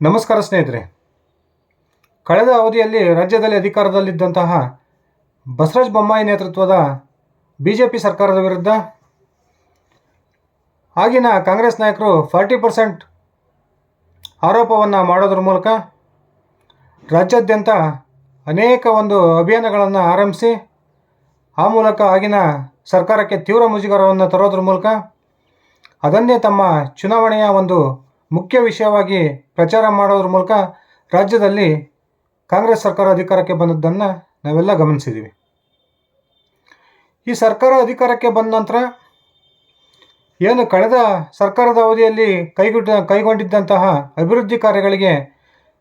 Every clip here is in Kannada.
ನಮಸ್ಕಾರ ಸ್ನೇಹಿತರೆ. ಕಳೆದ ಅವಧಿಯಲ್ಲಿ ರಾಜ್ಯದಲ್ಲಿ ಅಧಿಕಾರದಲ್ಲಿದ್ದಂತಹ ಬಸವರಾಜ ಬೊಮ್ಮಾಯಿ ನೇತೃತ್ವದ ಬಿ ಜೆ ಪಿ ಸರ್ಕಾರದ ವಿರುದ್ಧ ಆಗಿನ ಕಾಂಗ್ರೆಸ್ ನಾಯಕರು ಫಾರ್ಟಿ ಪರ್ಸೆಂಟ್ ಆರೋಪವನ್ನು ಮಾಡೋದ್ರ ಮೂಲಕ ರಾಜ್ಯಾದ್ಯಂತ ಅನೇಕ ಒಂದು ಅಭಿಯಾನಗಳನ್ನು ಆರಂಭಿಸಿ, ಆ ಮೂಲಕ ಆಗಿನ ಸರ್ಕಾರಕ್ಕೆ ತೀವ್ರ ಮುಜುಗರವನ್ನು ತರೋದ್ರ ಮೂಲಕ ಅದನ್ನೇ ತಮ್ಮ ಚುನಾವಣೆಯ ಒಂದು ಮುಖ್ಯ ವಿಷಯವಾಗಿ ಪ್ರಚಾರ ಮಾಡೋದ್ರ ಮೂಲಕ ರಾಜ್ಯದಲ್ಲಿ ಕಾಂಗ್ರೆಸ್ ಸರ್ಕಾರ ಅಧಿಕಾರಕ್ಕೆ ಬಂದದ್ದನ್ನು ನಾವೆಲ್ಲ ಗಮನಿಸಿದ್ದೀವಿ ಈ ಸರ್ಕಾರ ಅಧಿಕಾರಕ್ಕೆ ಬಂದ ನಂತರ ಏನು ಕಳೆದ ಸರ್ಕಾರದ ಅವಧಿಯಲ್ಲಿ ಕೈಗೊಂಡ ಕೈಗೊಂಡಿದ್ದಂತಹ ಅಭಿವೃದ್ಧಿ ಕಾರ್ಯಗಳಿಗೆ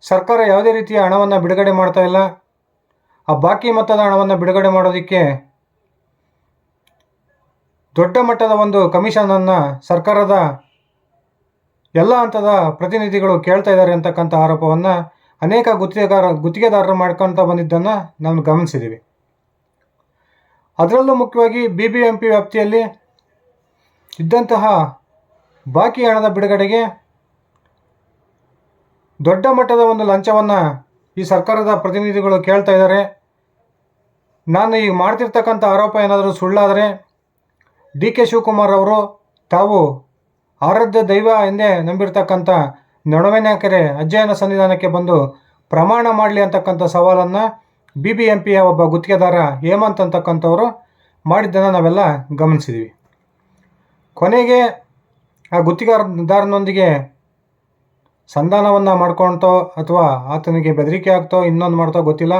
ಸರ್ಕಾರ ಯಾವುದೇ ರೀತಿಯ ಹಣವನ್ನು ಬಿಡುಗಡೆ ಮಾಡ್ತಾ ಇಲ್ಲ. ಆ ಬಾಕಿ ಮೊತ್ತದ ಹಣವನ್ನು ಬಿಡುಗಡೆ ಮಾಡೋದಕ್ಕೆ ದೊಡ್ಡ ಮಟ್ಟದ ಒಂದು ಕಮಿಷನನ್ನು ಸರ್ಕಾರದ ಎಲ್ಲ ಹಂತದ ಪ್ರತಿನಿಧಿಗಳು ಕೇಳ್ತಾ ಇದ್ದಾರೆ ಅಂತಕ್ಕಂಥ ಆರೋಪವನ್ನು ಅನೇಕ ಗುತ್ತಿಗೆಗಾರ, ಗುತ್ತಿಗೆದಾರರು ಮಾಡ್ಕೊಳ್ತಾ ಬಂದಿದ್ದನ್ನು ನಾವು ಗಮನಿಸಿದ್ದೀವಿ ಅದರಲ್ಲೂ ಮುಖ್ಯವಾಗಿ ಬಿ ಬಿ ಎಂ ವ್ಯಾಪ್ತಿಯಲ್ಲಿ ಇದ್ದಂತಹ ಬಾಕಿ ಹಣದ ಬಿಡುಗಡೆಗೆ ದೊಡ್ಡ ಮಟ್ಟದ ಒಂದು ಲಂಚವನ್ನು ಈ ಸರ್ಕಾರದ ಪ್ರತಿನಿಧಿಗಳು ಕೇಳ್ತಾ ಇದ್ದಾರೆ. ನಾನು ಈಗ ಮಾಡ್ತಿರ್ತಕ್ಕಂಥ ಆರೋಪ ಏನಾದರೂ ಸುಳ್ಳಾದರೆ ಡಿ ಕೆ ಶಿವಕುಮಾರ್ ಅವರು ತಾವು ಆರಾಧ್ಯ ದೈವ ಎಂದೇ ನಂಬಿರ್ತಕ್ಕಂಥ ನಡುವೆನಕೆರೆ ಅಧ್ಯಯನ ಸನ್ನಿಧಾನಕ್ಕೆ ಬಂದು ಪ್ರಮಾಣ ಮಾಡಲಿ ಅಂತಕ್ಕಂಥ ಸವಾಲನ್ನು ಬಿ ಬಿ ಎಂ ಪಿಯ ಒಬ್ಬ ಗುತ್ತಿಗೆದಾರ ಹೇಮಂತ್ ಅಂತಕ್ಕಂಥವರು ಮಾಡಿದ್ದನ್ನು ನಾವೆಲ್ಲ ಗಮನಿಸಿದ್ದೀವಿ ಕೊನೆಗೆ ಆ ಗುತ್ತಿಗೆದಾರನೊಂದಿಗೆ ಸಂಧಾನವನ್ನು ಮಾಡ್ಕೊಳ್ತೋ ಅಥವಾ ಆತನಿಗೆ ಬೆದರಿಕೆ ಆಗ್ತೋ ಇನ್ನೊಂದು ಮಾಡ್ತೋ ಗೊತ್ತಿಲ್ಲ.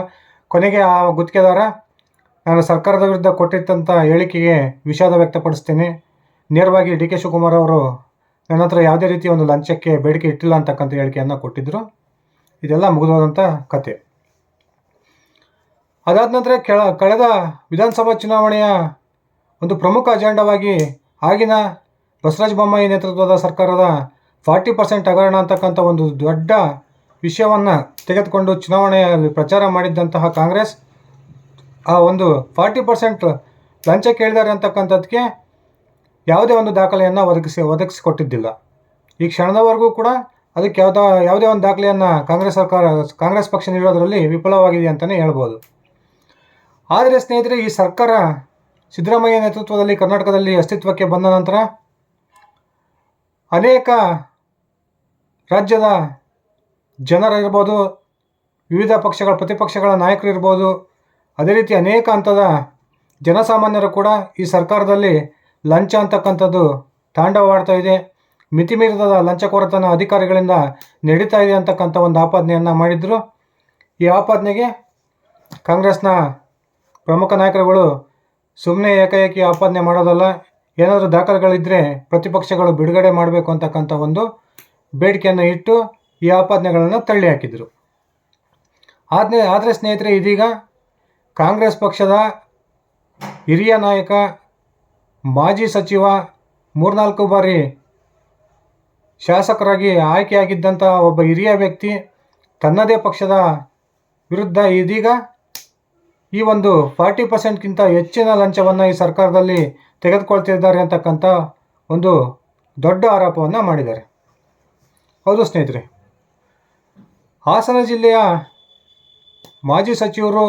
ಕೊನೆಗೆ ಆ ಗುತ್ತಿಗೆದಾರ, ನಾನು ಸರ್ಕಾರದ ವಿರುದ್ಧ ಕೊಟ್ಟಿದ್ದಂಥ ಹೇಳಿಕೆಗೆ ವಿಷಾದ ವ್ಯಕ್ತಪಡಿಸ್ತೇನೆ. ನೇರವಾಗಿ ಡಿ ಕೆ ಶಿವಕುಮಾರ್ ಅವರು ನನ್ನ ಹತ್ರ ಯಾವುದೇ ರೀತಿಯ ಒಂದು ಲಂಚಕ್ಕೆ ಬೇಡಿಕೆ ಇಟ್ಟಿಲ್ಲ ಅಂತಕ್ಕಂಥ ಹೇಳಿಕೆಯನ್ನು ಕೊಟ್ಟಿದ್ದರು ಇದೆಲ್ಲ ಮುಗಿದೋದಂಥ ಕತೆ. ಅದಾದ ನಂತರ ಕೆಳ, ಕಳೆದ ವಿಧಾನಸಭಾ ಚುನಾವಣೆಯ ಒಂದು ಪ್ರಮುಖ ಅಜೆಂಡಾವಾಗಿ ಆಗಿನ ಬಸವರಾಜ ಬೊಮ್ಮಾಯಿ ನೇತೃತ್ವದ ಸರ್ಕಾರದ ಫಾರ್ಟಿ ಪರ್ಸೆಂಟ್ ಹಗರಣ ಅಂತಕ್ಕಂಥ ಒಂದು ದೊಡ್ಡ ವಿಷಯವನ್ನು ತೆಗೆದುಕೊಂಡು ಚುನಾವಣೆಯಲ್ಲಿ ಪ್ರಚಾರ ಮಾಡಿದ್ದಂತಹ ಕಾಂಗ್ರೆಸ್, ಆ ಒಂದು ಫಾರ್ಟಿ ಪರ್ಸೆಂಟ್ ಲಂಚ ಕೇಳಿದ್ದಾರೆ ಅಂತಕ್ಕಂಥದ್ದಕ್ಕೆ ಯಾವುದೇ ಒಂದು ದಾಖಲೆಯನ್ನು ಒದಗಿಸಿ ಒದಗಿಸಿಕೊಟ್ಟಿದ್ದಿಲ್ಲ. ಈ ಕ್ಷಣದವರೆಗೂ ಕೂಡ ಅದಕ್ಕೆ ಯಾವುದೋ ಯಾವುದೇ ಒಂದು ದಾಖಲೆಯನ್ನು ಕಾಂಗ್ರೆಸ್ ಸರ್ಕಾರ ಕಾಂಗ್ರೆಸ್ ಪಕ್ಷ ನೀಡೋದರಲ್ಲಿ ವಿಫಲವಾಗಿದೆ ಅಂತಲೇ ಹೇಳ್ಬೋದು. ಆದರೆ ಸ್ನೇಹಿತರೆ, ಈ ಸರ್ಕಾರ ಸಿದ್ದರಾಮಯ್ಯ ನೇತೃತ್ವದಲ್ಲಿ ಕರ್ನಾಟಕದಲ್ಲಿ ಅಸ್ತಿತ್ವಕ್ಕೆ ಬಂದ ನಂತರ ಅನೇಕ ರಾಜ್ಯದ ಜನರಿರ್ಬೋದು ವಿವಿಧ ಪಕ್ಷಗಳ ಪ್ರತಿಪಕ್ಷಗಳ ನಾಯಕರು ಇರ್ಬೋದು, ಅದೇ ರೀತಿ ಅನೇಕ ಹಂತದ ಜನಸಾಮಾನ್ಯರು ಕೂಡ ಈ ಸರ್ಕಾರದಲ್ಲಿ ಲಂಚ ಅಂತಕ್ಕಂಥದ್ದು ತಾಂಡವವಾಡ್ತಾ ಇದೆ. ಮಿತಿಮೀರಿದ ಲಂಚಕೋರತನ ಅಧಿಕಾರಿಗಳಿಂದ ನಡೀತಾ ಇದೆ ಅಂತಕ್ಕಂಥ ಒಂದು ಆಪಾದನೆಯನ್ನು ಮಾಡಿದ್ರು. ಈ ಆಪಾದನೆಗೆ ಕಾಂಗ್ರೆಸ್ನ ಪ್ರಮುಖ ನಾಯಕರುಗಳು ಸುಮ್ಮನೆ ಏಕಾಏಕಿ ಆಪಾದನೆ ಮಾಡೋದಲ್ಲ, ಏನಾದರೂ ದಾಖಲೆಗಳಿದ್ದರೆ ಪ್ರತಿಪಕ್ಷಗಳು ಬಿಡುಗಡೆ ಮಾಡಬೇಕು ಅಂತಕ್ಕಂಥ ಒಂದು ಬೇಡಿಕೆಯನ್ನು ಇಟ್ಟು ಈ ಆಪಾದನೆಗಳನ್ನು ತಳ್ಳಿ ಹಾಕಿದರು. ಆದರೆ ಆದರೆ ಸ್ನೇಹಿತರೆ, ಇದೀಗ ಕಾಂಗ್ರೆಸ್ ಪಕ್ಷದ ಹಿರಿಯ ನಾಯಕ ಮಾಜಿ ಸಚಿವ ಮೂರ್ನಾಲ್ಕು ಬಾರಿ ಶಾಸಕರಾಗಿ ಆಯ್ಕೆಯಾಗಿದ್ದಂಥ ಒಬ್ಬ ಹಿರಿಯ ವ್ಯಕ್ತಿ ತನ್ನದೇ ಪಕ್ಷದ ವಿರುದ್ಧ ಇದೀಗ ಈ ಒಂದು ಫಾರ್ಟಿ ಪರ್ಸೆಂಟ್ಗಿಂತ ಹೆಚ್ಚಿನ ಲಂಚವನ್ನು ಈ ಸರ್ಕಾರದಲ್ಲಿ ತೆಗೆದುಕೊಳ್ತಿದ್ದಾರೆ ಅಂತಕ್ಕಂಥ ಒಂದು ದೊಡ್ಡ ಆರೋಪವನ್ನು ಮಾಡಿದ್ದಾರೆ. ಹೌದು ಸ್ನೇಹಿತರೆ, ಹಾಸನ ಜಿಲ್ಲೆಯ ಮಾಜಿ ಸಚಿವರು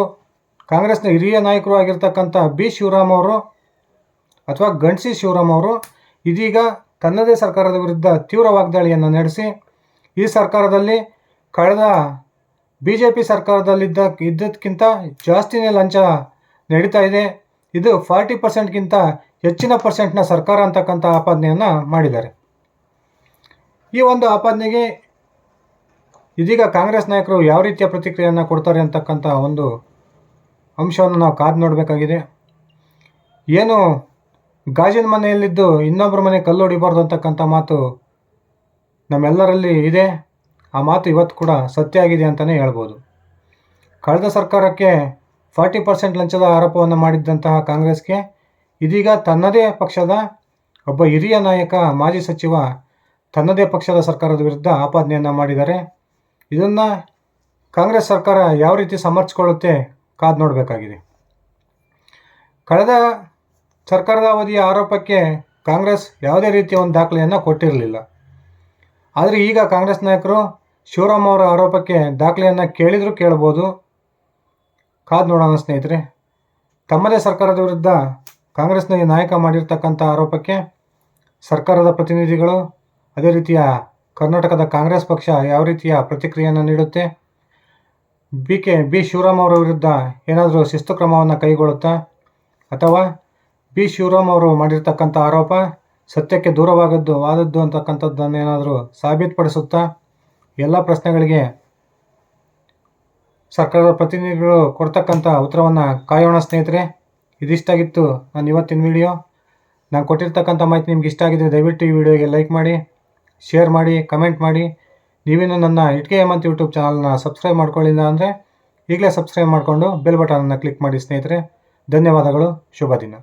ಕಾಂಗ್ರೆಸ್ನ ಹಿರಿಯ ನಾಯಕರು ಆಗಿರ್ತಕ್ಕಂಥ ಬಿ. ಶಿವರಾಮ್ ಅವರು ಅಥವಾ ಗಣಸಿ ಶಿವರಾಮ್ ಅವರು ಇದೀಗ ತನ್ನದೇ ಸರ್ಕಾರದ ವಿರುದ್ಧ ತೀವ್ರ ವಾಗ್ದಾಳಿಯನ್ನು ನಡೆಸಿ, ಈ ಸರ್ಕಾರದಲ್ಲಿ ಕಳೆದ ಬಿ ಜೆ ಪಿ ಸರ್ಕಾರದಲ್ಲಿದ್ದ ಇದ್ದಕ್ಕಿಂತ ಜಾಸ್ತಿನೇ ಲಂಚ ನಡೀತಾ ಇದೆ. ಇದು ಫಾರ್ಟಿ ಪರ್ಸೆಂಟ್ಗಿಂತ ಹೆಚ್ಚಿನ ಪರ್ಸೆಂಟ್ನ ಸರ್ಕಾರ ಅಂತಕ್ಕಂಥ ಆಪಾದನೆಯನ್ನು ಮಾಡಿದ್ದಾರೆ. ಈ ಒಂದು ಆಪಾದನೆಗೆ ಇದೀಗ ಕಾಂಗ್ರೆಸ್ ನಾಯಕರು ಯಾವ ರೀತಿಯ ಪ್ರತಿಕ್ರಿಯೆಯನ್ನು ಕೊಡ್ತಾರೆ ಅಂತಕ್ಕಂಥ ಒಂದು ಅಂಶವನ್ನು ನಾವು ಕಾದು ನೋಡಬೇಕಾಗಿದೆ. ಏನು ಗಾಜಿನ ಮನೆಯಲ್ಲಿದ್ದು ಇನ್ನೊಬ್ಬರ ಮನೆ ಕಲ್ಲು ಹೊಡಿಬಾರ್ದು ಅಂತಕ್ಕಂಥ ಮಾತು ನಮ್ಮೆಲ್ಲರಲ್ಲಿ ಇದೆ. ಆ ಮಾತು ಇವತ್ತು ಕೂಡ ಸತ್ಯ ಆಗಿದೆ ಅಂತಲೇ ಹೇಳ್ಬೋದು. ಕಳೆದ ಸರ್ಕಾರಕ್ಕೆ ಫಾರ್ಟಿ ಪರ್ಸೆಂಟ್ ಲಂಚದ ಆರೋಪವನ್ನು ಮಾಡಿದ್ದಂತಹ ಕಾಂಗ್ರೆಸ್ಗೆ ಇದೀಗ ತನ್ನದೇ ಪಕ್ಷದ ಒಬ್ಬ ಹಿರಿಯ ನಾಯಕ, ಮಾಜಿ ಸಚಿವ ತನ್ನದೇ ಪಕ್ಷದ ಸರ್ಕಾರದ ವಿರುದ್ಧ ಆಪಾದನೆಯನ್ನು ಮಾಡಿದ್ದಾರೆ. ಇದನ್ನು ಕಾಂಗ್ರೆಸ್ ಸರ್ಕಾರ ಯಾವ ರೀತಿ ಸಮರ್ಥಿಸ್ಕೊಳ್ಳುತ್ತೆ ಕಾದು ನೋಡಬೇಕಾಗಿದೆ. ಕಳೆದ ಸರ್ಕಾರದ ಅವಧಿಯ ಆರೋಪಕ್ಕೆ ಕಾಂಗ್ರೆಸ್ ಯಾವುದೇ ರೀತಿಯ ಒಂದು ದಾಖಲೆಯನ್ನು ಕೊಟ್ಟಿರಲಿಲ್ಲ. ಆದರೆ ಈಗ ಕಾಂಗ್ರೆಸ್ ನಾಯಕರು ಶಿವರಾಮ್ ಅವರ ಆರೋಪಕ್ಕೆ ದಾಖಲೆಯನ್ನು ಕೇಳಿದರೂ ಕೇಳ್ಬೋದು. ಕಾದು ನೋಡೋಣ ಸ್ನೇಹಿತರೆ. ತಮ್ಮದೇ ಸರ್ಕಾರದ ವಿರುದ್ಧ ಕಾಂಗ್ರೆಸ್ನ ನಾಯಕ ಮಾಡಿರ್ತಕ್ಕಂಥ ಆರೋಪಕ್ಕೆ ಸರ್ಕಾರದ ಪ್ರತಿನಿಧಿಗಳು ಅದೇ ರೀತಿಯ ಕರ್ನಾಟಕದ ಕಾಂಗ್ರೆಸ್ ಪಕ್ಷ ಯಾವ ರೀತಿಯ ಪ್ರತಿಕ್ರಿಯೆಯನ್ನು ನೀಡುತ್ತೆ? ಬಿ ಕೆ, ಬಿ ಶಿವರಾಮ್ ಅವರ ವಿರುದ್ಧ ಏನಾದರೂ ಶಿಸ್ತು ಕ್ರಮವನ್ನು ಕೈಗೊಳ್ಳುತ್ತಾ? ಅಥವಾ ಬಿ. ಶಿವರಾಮ್ ಅವರು ಮಾಡಿರ್ತಕ್ಕಂಥ ಆರೋಪ ಸತ್ಯಕ್ಕೆ ದೂರವಾಗದ್ದು ವಾದದ್ದು ಅಂತಕ್ಕಂಥದ್ದನ್ನೇನಾದರೂ ಸಾಬೀತುಪಡಿಸುತ್ತಾ ಎಲ್ಲ ಪ್ರಶ್ನೆಗಳಿಗೆ ಸರ್ಕಾರದ ಪ್ರತಿನಿಧಿಗಳು ಕೊಡ್ತಕ್ಕಂಥ ಉತ್ತರವನ್ನು ಕಾಯೋಣ ಸ್ನೇಹಿತರೆ. ಇದಿಷ್ಟಾಗಿತ್ತು ನಾನು ಇವತ್ತಿನ ವಿಡಿಯೋ. ನಾನು ಕೊಟ್ಟಿರ್ತಕ್ಕಂಥ ಮಾಹಿತಿ ನಿಮ್ಗೆ ಇಷ್ಟ ಆಗಿದೆ ದಯವಿಟ್ಟು ಈ ವಿಡಿಯೋಗೆ ಲೈಕ್ ಮಾಡಿ, ಶೇರ್ ಮಾಡಿ, ಕಮೆಂಟ್ ಮಾಡಿ. ನೀವೇನು ನನ್ನ ಇಟ್ಕೆ ಹೇಮಂತ್ ಯೂಟ್ಯೂಬ್ ಚಾನಲ್ನ ಸಬ್ಸ್ಕ್ರೈಬ್ ಮಾಡ್ಕೊಳ್ಳಿಲ್ಲ ಅಂದರೆ ಈಗಲೇ ಸಬ್ಸ್ಕ್ರೈಬ್ ಮಾಡಿಕೊಂಡು ಬೆಲ್ ಬಟನನ್ನು ಕ್ಲಿಕ್ ಮಾಡಿ ಸ್ನೇಹಿತರೆ. ಧನ್ಯವಾದಗಳು, ಶುಭ ದಿನ.